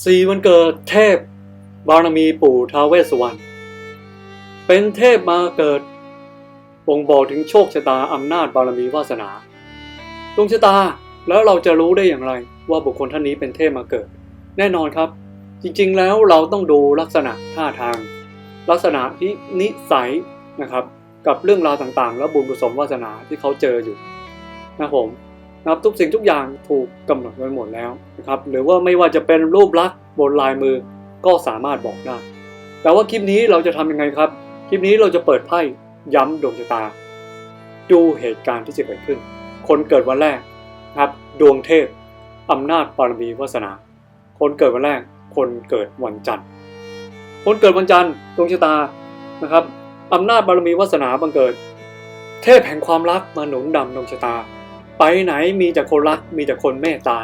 สี่วันเกิดเทพ บารมีปู่ท้าเวสุวรรณเป็นเทพมาเกิดบ่งบอกถึงโชคชะตาอำนาจบารมีวาสนาดวงชะตาแล้วเราจะรู้ได้อย่างไรว่าบุคคลท่านนี้เป็นเทพมาเกิด แน่นอนครับ จริงๆแล้วเราต้องดูลักษณะท่าทาง ลักษณะที่นิสัยนะครับ กับเรื่องราวต่างๆ แล้วบุญกุศลวาสนาที่เขาเจออยู่นะครับผม นะครับทุกสิ่งทุกอย่างถูกกำหนดไว้หมดแล้วนะครับหรือว่าไม่ว่าจะเป็นรูปลักษณ์บนลายมือก็สามารถบอกได้ แต่ว่าคลิปนี้เราจะทำยังไงครับ คลิปนี้เราจะเปิดไพ่ย้ำดวงชะตา ดูเหตุการณ์ที่จะเกิดขึ้น คนเกิดวันแรกนะครับดวงเทพอำนาจบารมีวาสนา คนเกิดวันแรก คนเกิดวันจันทร์ คนเกิดวันจันทร์ดวงชะตานะครับอำนาจบารมีวาสนาบังเกิด เทพแห่งความรักมาหนุนดำดวงชะตา ไปไหนมีแต่คนรักมีแต่คนเมตตา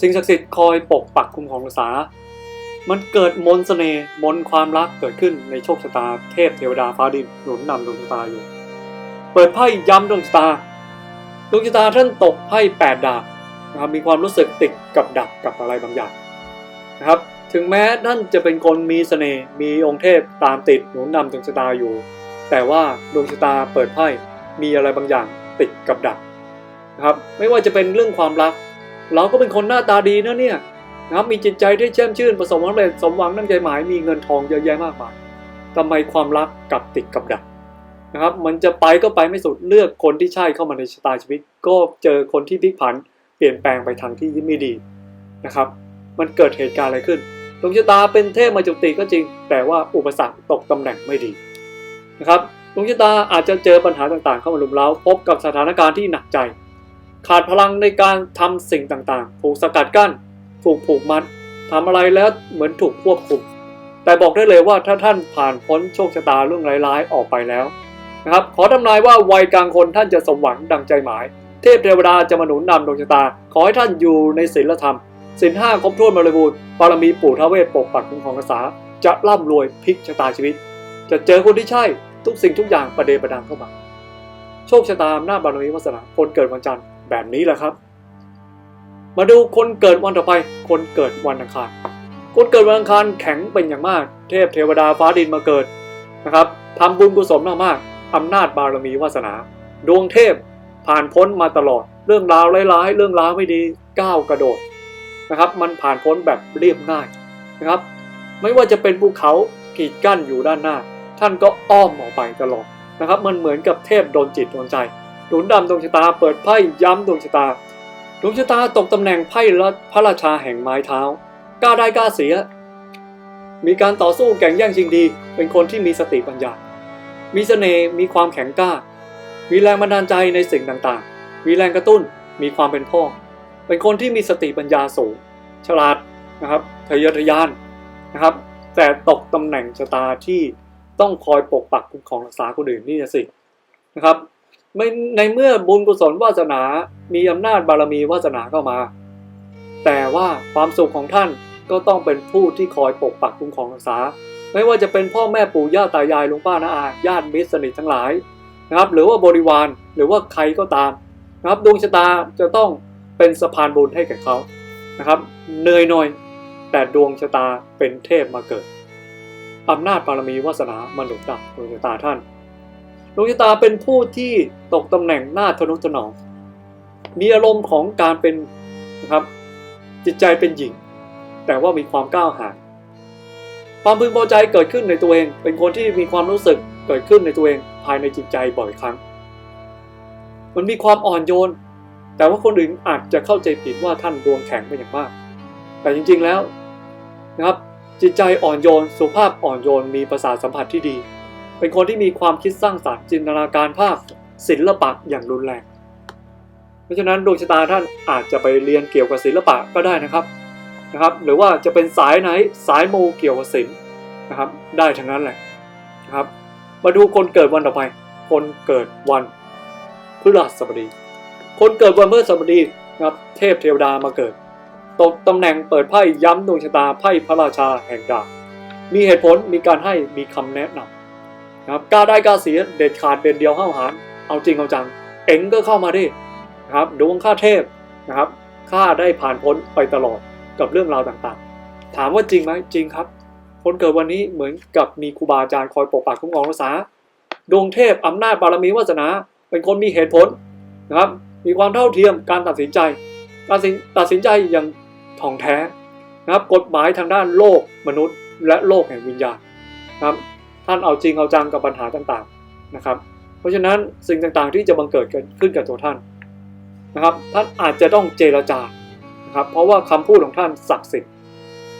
สิ่งศักดิ์สิทธิ์คอยปกปักคุ้มครองรักษา มันเกิดมนต์เสน่ห์มนความรักเกิดขึ้นในโชคชะตาเทพเทวดาฟ้าดินหนุนนำดวงชะตาอยู่ เปิดไพ่ย้ำดวงชะตาดวงชะตาท่านตกไพ่แปดดาบนะครับมีความรู้สึกติดกับดักกับอะไรบางอย่างนะครับถึงแม้ท่านจะเป็นคนมีเสน่ห์มีองค์เทพตามติดหนุนนำดวงชะตาอยู่ แต่ว่าดวงชะตาเปิดไพ่มีอะไรบางอย่างติดกับดัก นะครับไม่ว่าจะเป็นเรื่องความรัก เราก็เป็นคนหน้าตาดีนะเนี่ยนะครับมีจิตใจที่แช่มชื่นประสบความสำเร็จสมหวังดังใจหมายมีเงินทองเยอะแยะมากมายทำไมความรักกลับติดกับดักนะครับ มันจะไปก็ไปไม่สุดเลือกคนที่ใช่เข้ามาในชะตาชีวิต ก็เจอคนที่พลิกผัน เปลี่ยนแปลงไปทางที่ไม่ดีนะครับ มันเกิดเหตุการณ์อะไรขึ้นดวงชะตาเป็นเทพมาจุติก็จริง แต่ว่าอุปสรรคตกตำแหน่งไม่ดีนะครับดวงชะตาอาจจะเจอปัญหาต่างๆ เข้ามาลุมเล้าพบกับสถานการณ์ที่หนักใจ ขาดพลังในการทำสิ่งต่างๆ ถูกสกัดกั้น ถูกผูกมัดทำอะไรแล้วเหมือนถูกควบคุม แต่บอกได้เลยว่าถ้าท่านผ่านพ้นโชคชะตาเรื่องร้ายๆออกไปแล้วนะครับ ขอทำนายว่าวัยกลางคนท่านจะสมหวังดังใจหมาย เทพเทวดาจะมาหนุนนำดวงชะตา ขอให้ท่านอยู่ในศีลธรรมสินห้าครบถ้วนบริบูรณ์บารมีปู่ทาวเวสปกปักคุ้มครองรักษาจะร่ำรวยพลิกชะตาชีวิต จะเจอคนที่ใช่ทุกสิ่งทุกอย่างประเดประดังเข้ามา โชคชะตาอำนาบารมีวาสนาคนเกิดวันจันทร์ แบบนี้แหละครับ มาดูคนเกิดวันต่อไป คนเกิดวันอังคาร คนเกิดวันอังคารแข็งเป็นอย่างมาก เทพเทวดาฟ้าดินมาเกิดนะครับทำบุญกุศลมากๆอำนาจบารมีวาสนา ดวงเทพผ่านพ้นมาตลอด เรื่องราวร้ายๆ เรื่องราวไม่ดีก้าวกระโดดนะครับ มันผ่านพ้นแบบเรียบง่ายนะครับ ไม่ว่าจะเป็นภูเขากีดกั้นอยู่ด้านหน้า ท่านก็อ้อมออกไปตลอดนะครับ มันเหมือนกับเทพโดนจิตโดนใจ หนุนดำดวงชะตาเปิดไพ่ย้ำดวงชะตา ดวงชะตาตกตำแหน่งไพ่พระราชาแห่งไม้เท้ากล้าได้กล้าเสีย มีการต่อสู้แข่งแย่งชิงดี เป็นคนที่มีสติปัญญา มีเสน่ห์มีความแข็งกล้า มีแรงบันดาลใจในสิ่งต่างๆ มีแรงกระตุ้น มีความเป็นพ่อ เป็นคนที่มีสติปัญญาสูง ฉลาดนะครับทะเยอทะยานนะครับ แต่ตกตำแหน่งชะตาที่ต้องคอยปกปักคุ้มครองรักษาคนอื่นนี่สินะครับ ไม่ในเมื่อบุญกุศลวาสนา มีอำนาจบารมีวาสนาเข้ามา แต่ว่าความสุขของท่านก็ต้องเป็นผู้ที่คอยปกปักคุ้มครองรักษา ไม่ว่าจะเป็นพ่อแม่ปู่ย่าตายายลุงป้าน้าอาญาติมิตรสนิททั้งหลายนะครับหรือว่าบริวารหรือว่าใครก็ตามนะครับดวงชะตาจะต้องเป็นสะพานบุญให้แก่เขานะครับเหนื่อยหน่อย แต่ดวงชะตาเป็นเทพมาเกิดอำนาจบารมีวาสนามนุษย์ดับดวงชะตาท่าน ดวงชะตาเป็นผู้ที่ตกตำแหน่งหน้าทนุถนอมมีอารมณ์ของการเป็นนะครับจิตใจเป็นหญิง แต่ว่ามีความก้าวหาญความพึงพอใจเกิดขึ้นในตัวเอง เป็นคนที่มีความรู้สึกเกิดขึ้นในตัวเองภายในจิตใจบ่อยครั้ง มันมีความอ่อนโยน แต่ว่าคนอื่นอาจจะเข้าใจผิดว่าท่านดวงแข็งเป็นอย่างมาก แต่จริงๆแล้วนะครับจิตใจอ่อนโยนสุภาพอ่อนโยนมีประสาทสัมผัสที่ดี เป็นคนที่มีความคิดสร้างสรรค์จินตนาการภาพศิลปะอย่างรุนแรง เพราะฉะนั้นดวงชะตาท่านอาจจะไปเรียนเกี่ยวกับศิลปะก็ได้นะครับนะครับ หรือว่าจะเป็นสายไหนสายมูเกี่ยวกับศิลป์นะครับ ได้ทั้งนั้นแหละนะครับ มาดูคนเกิดวันต่อไป คนเกิดวันพฤหัสบดี คนเกิดวันพฤหัสบดีนะครับ เทพเทวดามาเกิดตกตำแหน่งเปิดไพ่ย้ำดวงชะตาไพ่พระราชาแห่งดาบมีเหตุผลมีการให้มีคำแนะนำ นะครับกล้าได้กล้าเสียเด็ดขาดเด็ดเดียวห้าหาญเอาจริงเอาจังเอ็งก็เข้ามาดินะครับดวงข้าเทพนะครับข้าได้ผ่านพ้นไปตลอดกับเรื่องราวต่างๆ ถามว่าจริงไหมจริงครับ คนเกิดวันนี้เหมือนกับมีครูบาอาจารย์คอยปกปักคุ้มครองรักษาดวงเทพอำนาจบารมีวาสนา เป็นคนมีเหตุผลนะครับ มีความเท่าเทียมการตัดสินใจการสินตัดสินใจอย่างถ่องแท้นะครับกฎหมายทางด้านโลกมนุษย์ และโลกแห่งวิญญาณนะครับ ท่านเอาจริงเอาจังกับปัญหาต่างๆนะครับ เพราะฉะนั้นสิ่งต่างๆที่จะบังเกิดขึ้นกับตัวท่านนะครับ ท่านอาจจะต้องเจรจานะครับ เพราะว่าคำพูดของท่านศักดิ์สิทธิ์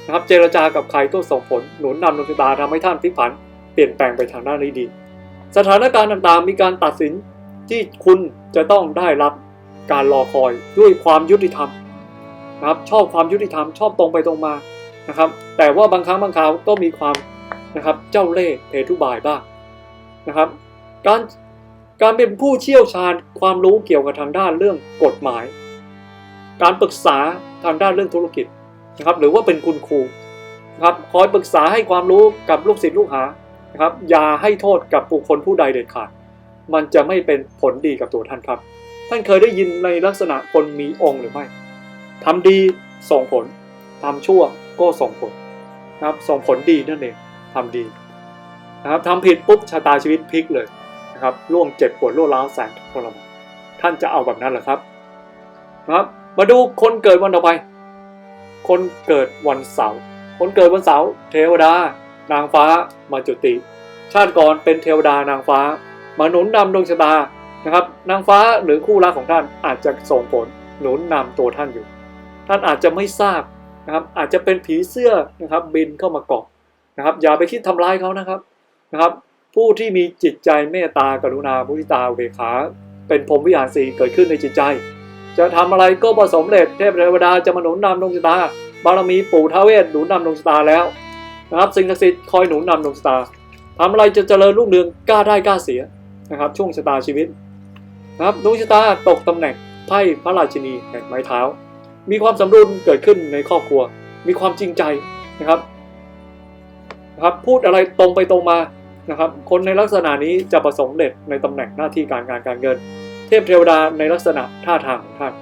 นะครับ เจรจากับใครก็ส่งผลหนุนนำดวงชะตาทำให้ท่านพลิกผันเปลี่ยนแปลงไปทางด้านดีดีสถานการณ์ต่างๆ มีการตัดสินที่คุณจะต้องได้รับการรอคอยด้วยความยุติธรรมนะครับชอบความยุติธรรมชอบตรงไปตรงมานะครับ แต่ว่าบางครั้งบางคราวก็มีความ นะครับ เจ้าเล่ห์เพทุบายบ้างนะครับ การการเป็นผู้เชี่ยวชาญความรู้เกี่ยวกับทางด้านเรื่องกฎหมาย การปรึกษาทางด้านเรื่องธุรกิจนะครับ หรือว่าเป็นคุณครูนะครับคอยปรึกษาให้ความรู้กับลูกศิษย์ลูกหานะครับ อย่าให้โทษกับบุคคลผู้ใดเด็ดขาด มันจะไม่เป็นผลดีกับตัวท่านครับ ท่านเคยได้ยินในลักษณะคนมีองค์หรือไม่ทำดีส่งผลทำชั่วก็ส่งผลนะครับ ส่งผลดีนั่นเอง ทำดีนะครับทำผิดปุ๊บชะตาชีวิตพลิกเลยนะครับร่วงเจ็บปวดโรคร้าวแสนทรมานท่านจะเอาแบบนั้นเหรอครับนะครับ มาดูคนเกิดวันต่อไป คนเกิดวันเสาร์คนเกิดวันเสาร์เทวดา นางฟ้ามาจุติ ชาติก่อนเป็นเทวดานางฟ้ามาหนุนนำดวงชะตานะครับ นางฟ้าหรือคู่รักของท่านอาจจะส่งผลหนุนนำตัวท่านอยู่ ท่านอาจจะไม่ทราบนะครับอาจจะเป็นผีเสื้อนะครับบินเข้ามาเกาะ นะครับ อย่าไปคิดทำร้ายเขานะครับนะครับ ผู้ที่มีจิตใจเมตตากรุณามุทิตาเบกขา เป็นพรมวิหารสีเกิดขึ้นในจิตใจ จะทำอะไรก็ประสมเร็จเทพเทวดาจะมาหนุนนำดวงชะตาบารมีปู่ท้าวเวสหนุนนำดวงชะตาแล้วนะครับสิ่งศักดิ์สิทธิ์คอยหนุนนำดวงชะตาทำอะไรจะเจริญรุ่งเรืองกล้าได้กล้าเสียนะครับช่วงชะตาชีวิตนะครับดวงชะตาตกตำแหน่งไพ่พระราชินีแห่งไม้เท้า มีความสมดุลเกิดขึ้นในครอบครัว มีความจริงใจนะครับ นะครับพูดอะไรตรงไปตรงมานะครับคนในลักษณะนี้จะประสบความเร็จในตำแหน่งหน้าที่การงานการเงิน เทพเทวดาในลักษณะท่าทางของท่าน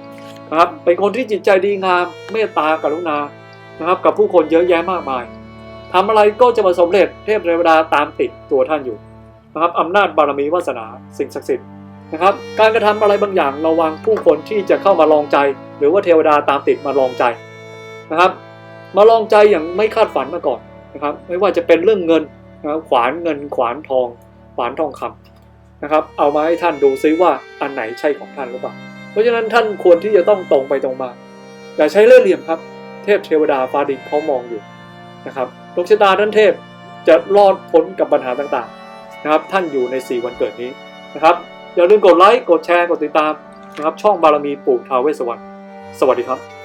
นะครับเป็นคนที่จิตใจดีงามเมตตากรุณานะครับกับผู้คนเยอะแยะมากมายทำอะไรก็จะประสบเร็จเทพเทวดาตามติดตัวท่านอยู่นะครับอำนาจบารมีวาสนาสิ่งศักดิ์สิทธิ์นะครับการกระทำอะไรบางอย่างระวังผู้คนที่จะเข้ามาลองใจ หรือว่าเทวดาตามติดมาลองใจนะครับมาลองใจอย่างไม่คาดฝันมาก่อน นะครับ ไม่ว่าจะเป็นเรื่องเงินนะขวานเงินขวานทอง ขวานทองคำนะครับ เอามาให้ท่านดูซิว่าอันไหนใช่ของท่านหรือเปล่า เพราะฉะนั้นท่านควรที่จะต้องตรงไปตรงมา อย่าใช้เล่ห์เหลี่ยมครับ เทพเทวดาฟ้าดินเขามองอยู่นะครับดวงชะตาท่านเทพจะรอดพ้นกับปัญหาต่างๆนะครับ ท่านอยู่ใน 4 วันเกิดนี้นะครับ อย่าลืมกดไลค์ กดแชร์ กดติดตามนะครับ ช่องบารมีปู่ทาวเวสวรรณสวัสดีครับ